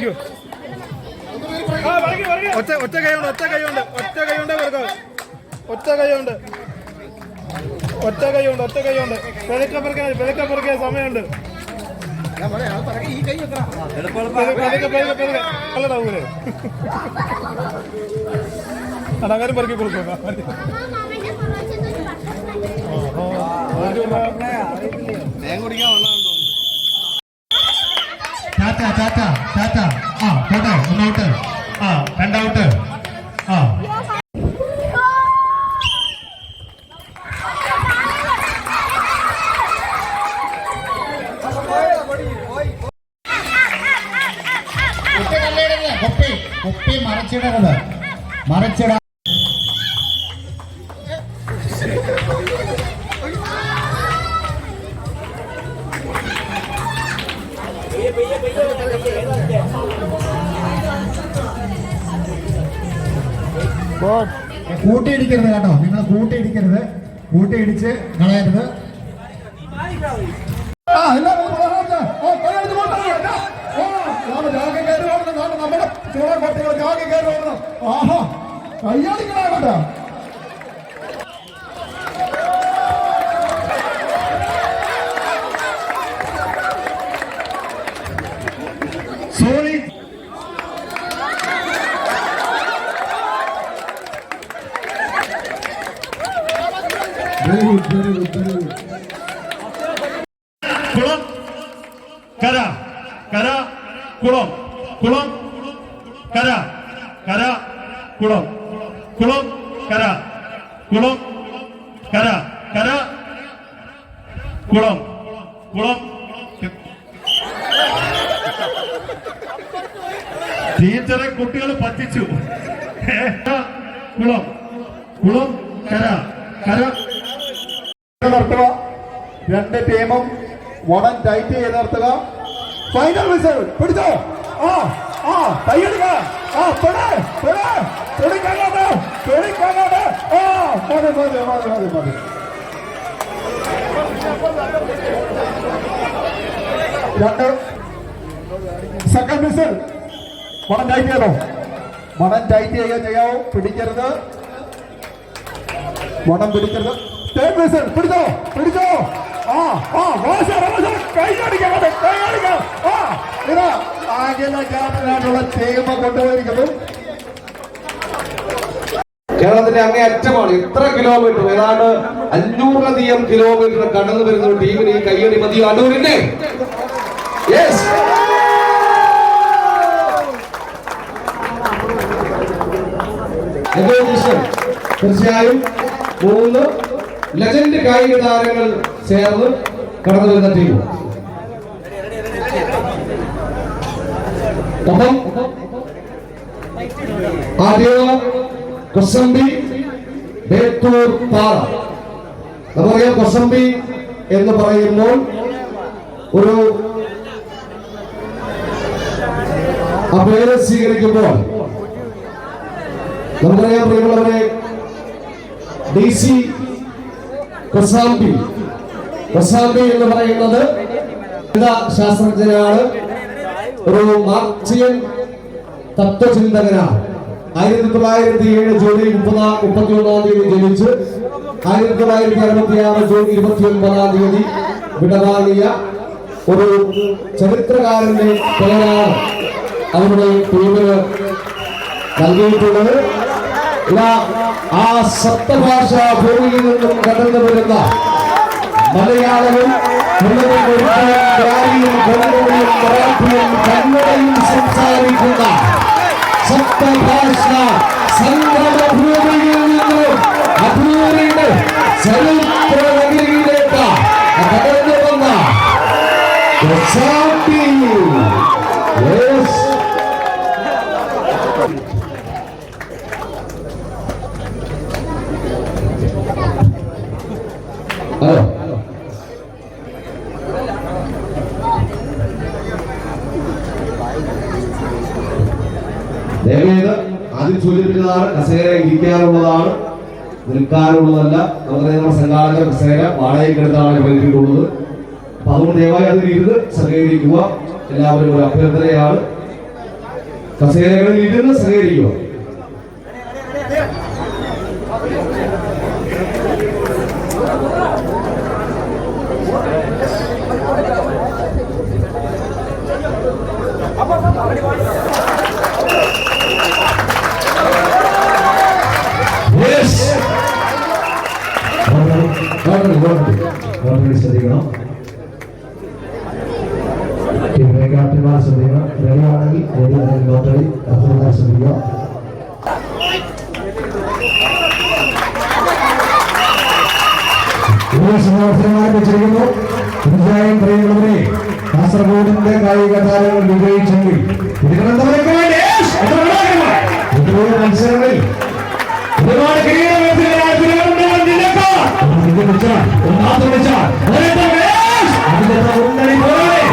പിടിക്കൂ ഒറ്റ ഒറ്റ കൈയുണ്ട് ഒറ്റ കൈയുണ്ട് ഒറ്റ കൈയുണ്ട് പെറുക്കാം ഒറ്റ കൈയുണ്ട് ഒറ്റ കൈയുണ്ട് ഒറ്റ കൈയുണ്ട് പിഴക്ക പിറക്കാൻ പിഴക്ക പിറക്കാൻ സമയമുണ്ട്. അടകാരും പെറുക്കി കൊടുക്കും. ടാറ്റ ടാറ്റ കുപ്പി മറച്ചിടരുത് മറച്ചിട കൂട്ടിയിടിക്കരുത് കേട്ടോ നിങ്ങൾ കൂട്ടിയിടിക്കരുത് കൂട്ടിയിടിച്ച് കളയരുത് ആ എല്ലാവരും നമ്മുടെ ചൂളക്കുട്ടികൾ ജാഗം കയറി. ആഹാ കയ്യടിക്കണ sorry very good very good very good. കുളം കര കര കുളം കുളം. കര കര കുളം. കുളം കര കുളം കര കര കുളം. കുളം ടീച്ചറെ കുട്ടികൾ പറ്റിച്ചു. കുളം. കുളം കര കര. നിർത്തുക രണ്ട് ടീമും വടൻ ടൈറ്റ് ചെയ്ത് നിർത്തുക ഫൈനൽ റിസൾട്ട് പിടിച്ചോ? ആ. ആ കൈയെടുക്ക. ആ പെടേ പെടേ പിടിക്കാനാണ് പിടിക്കാനാണ് ആ മതി മതി മതി മതി മതി. രണ്ട്. സെക്കൻഡ് വിസിൽ വടൻ ടൈറ്റ് ചെയ്തോ വടൻ ടൈറ്റ് ചെയ്യാൻ ചെയ്യാവോ. പിടിക്കരുത്. മണം പിടിക്കരുത്. തേർഡ് വിസിൽ പിടിച്ചോ പിടിച്ചോ. കേരളത്തിന്റെ അങ്ങേ അറ്റമാണ് എത്ര കിലോമീറ്റർ ഏതാണ്ട് അഞ്ഞൂറിലധികം കിലോമീറ്റർ കടന്നു വരുന്ന ടീമിന് ഈ കയ്യടി മതി. അടൂരിന്റെ തീർച്ചയായും മൂന്ന് ലെജൻഡ് കായിക താരങ്ങൾ ചേർന്ന് കടന്നു വരുന്ന ടീം ഒപ്പം ആദ്യ കൊസമ്പി ബേത്തൂർ പാറ. നമുക്കറിയാം കൊസംബി എന്ന് പറയുമ്പോൾ ഒരു ആ പേര് സ്വീകരിക്കുമ്പോൾ നമുക്കറിയാം പ്രിയമുള്ളവരെ ഡി സി കൊസാമ്പി കൊസാമ്പി എന്ന് പറയുന്നത് ശാസ്ത്രജ്ഞനാണ്. ഒരു മാർക്സിയൻ തത്വചിന്തകനാണ്. ആയിരത്തി തൊള്ളായിരത്തി ഏഴ് ജൂലൈ മുപ്പതാ മുപ്പത്തി ഒന്നാം തീയതി ജനിച്ച് ആയിരത്തി തൊള്ളായിരത്തി അറുപത്തി ആറ് ജൂൺ ഇരുപത്തി ഒൻപതാം തീയതി വിടവാങ്ങിയ ഒരു ചരിത്രകാരന്റെ പേരാണ് അവരുടെ ടീമിന് നൽകിയിട്ടുള്ളത്. ആ സപ്തഭാഷ ഭൂമിയിൽ നിന്നും കടന്നു വരുന്ന മലയാളവും കന്നഡയും സംസാരിക്കുന്ന സപ്തഭാഷ സംഗമഭൂമിയിൽ നിന്നും അപൂരിയുടെ ചരിത്ര നഗരിയിലേക്ക് കടന്നു വന്ന ദയവേത് ആദ്യം സൂചിപ്പിച്ചതാണ് കസേര ഇരിക്കാനുള്ളതാണ് നിൽക്കാനുള്ളതല്ല. അതുപോലെ നമ്മുടെ സംഘാടക കസേര വാടകയ്ക്കെടുത്താണ് അനുവദിച്ചിട്ടുള്ളത് അപ്പൊ അതുകൊണ്ട് ദയവായി അതിൽ ഇരുന്ന് സഹകരിക്കുക. എല്ലാവരും ഒരു അഭ്യർത്ഥനയാണ്. കസേരകളിൽ ഇരുന്ന് സഹകരിക്കുക. ഗവൺമെന്റ് ശ്രദ്ധിക്കണം. ക്യാപ്റ്റന്മാർ ശ്രദ്ധിക്കണം. റെഡി ആണെങ്കിൽ റെഡി അല്ലെങ്കിൽ നോട്ട് റെഡി അഫ്സർമാർ ശ്രദ്ധിക്കുക അവസരമായി വെച്ചിരിക്കുന്നു. തീർച്ചയായും പ്രിയമുള്ളവരെ കാസർഗോഡിന്റെ കായിക താരങ്ങൾ വിജയിച്ചെങ്കിൽ തിരുവനന്തപുരത്ത് മത്സരങ്ങളിൽ ഒരുപാട് ജില്ലക്കാർ ഒന്ന് വിളിച്ചാൽ ഒന്ന് ആക്രമിച്ചാൽ ഒരൊറ്റ വേഷ്. അതിന്റെ മുന്നണി പോരാളി.